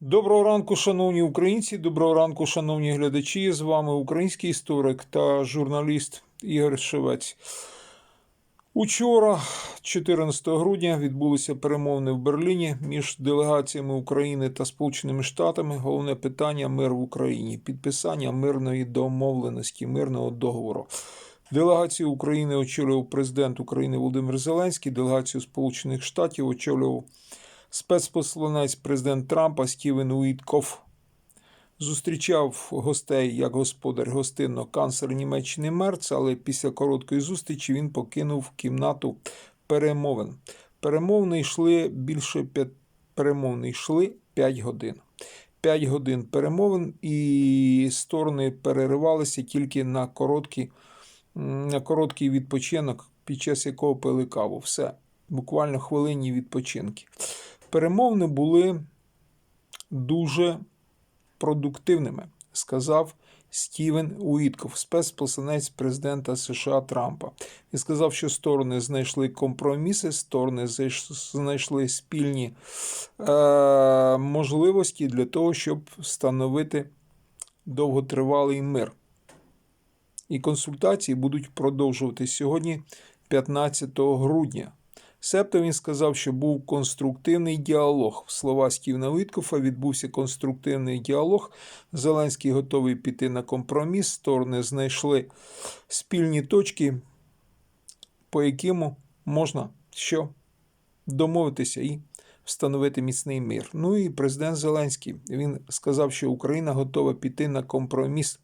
Доброго ранку, шановні українці, доброго ранку, шановні глядачі. З вами український історик та журналіст Ігор Шевець. Учора, 14 грудня, відбулися перемовини в Берліні між делегаціями України та Сполученими Штатами. Головне питання мир в Україні, підписання мирної домовленості, мирного договору. Делегацію України очолював президент України Володимир Зеленський, делегацію Сполучених Штатів очолював спецпосланець президент Трампа Стівен Уіткоф. Зустрічав гостей як господар гостинно канцлер Німеччини Мерц, але після короткої зустрічі він покинув кімнату перемовин. Перемовини йшли більше п'ять йшли 5 годин. 5 годин перемовин, і сторони переривалися тільки на короткий, на короткий відпочинок, під час якого пили каву. Все, буквально хвилинні відпочинки. Перемовини були дуже продуктивними, сказав Стівен Уітков, спецпосланець президента США Трампа. І сказав, що сторони знайшли компроміси, сторони знайшли спільні е, можливості для того, щоб встановити довготривалий мир. І консультації будуть продовжуватись сьогодні, 15 грудня. Себто він сказав, що був конструктивний діалог. В слова Стівена Віткофа відбувся конструктивний діалог. Зеленський готовий піти на компроміс. Сторони знайшли спільні точки, по яким можна що домовитися і встановити міцний мир. Ну і президент Зеленський він сказав, що Україна готова піти на компроміс,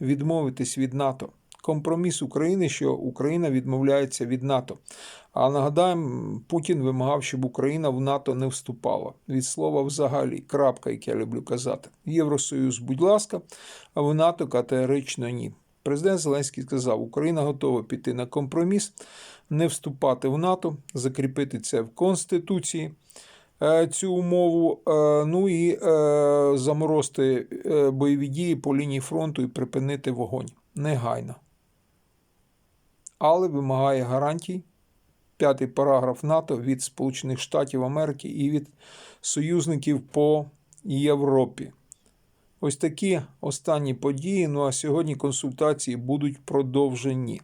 відмовитись від НАТО. Компроміс України, що Україна відмовляється від НАТО. А нагадаємо, Путін вимагав, щоб Україна в НАТО не вступала. Від слова взагалі, крапка, як я люблю казати. Євросоюз, будь ласка, а в НАТО категорично ні. Президент Зеленський сказав, Україна готова піти на компроміс, не вступати в НАТО, закріпити це в Конституції. е, Цю умову, е, ну і е, заморозити бойові дії по лінії фронту і припинити вогонь негайно. Але вимагає гарантій п'ятий параграф НАТО від Сполучених Штатів Америки і від союзників по Європі. Ось такі останні події. Ну а сьогодні консультації будуть продовжені.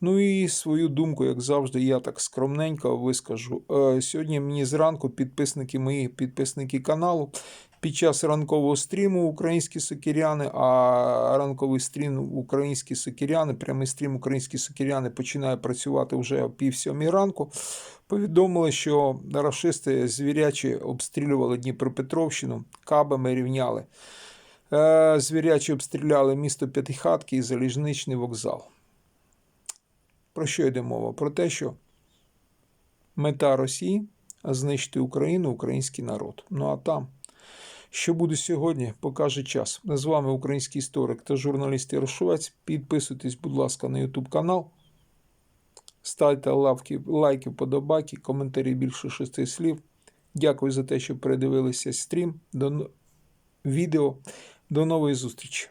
Ну і свою думку, як завжди, я так скромненько вискажу. Е, Сьогодні мені зранку підписники мої, підписники каналу, під час ранкового стріму українські сокиряни, а ранковий стрім українські сокиряни, прямий стрім українські сокиряни починає працювати вже о пів сьомій ранку. Повідомили, що рашисти звірячі обстрілювали Дніпропетровщину, кабами рівняли. Е, Звірячі обстріляли місто П'ятихатки і залізничний вокзал. Про що йде мова? Про те, що мета Росії знищити Україну, український народ. Ну а там, що буде сьогодні, покаже час. З вами український історик та журналіст Ярошовець. Підписуйтесь, будь ласка, на YouTube канал. Ставте лавки, лайки, подобайки, коментарі більше шести слів. Дякую за те, що передивилися стрім. До відео. До нової зустрічі!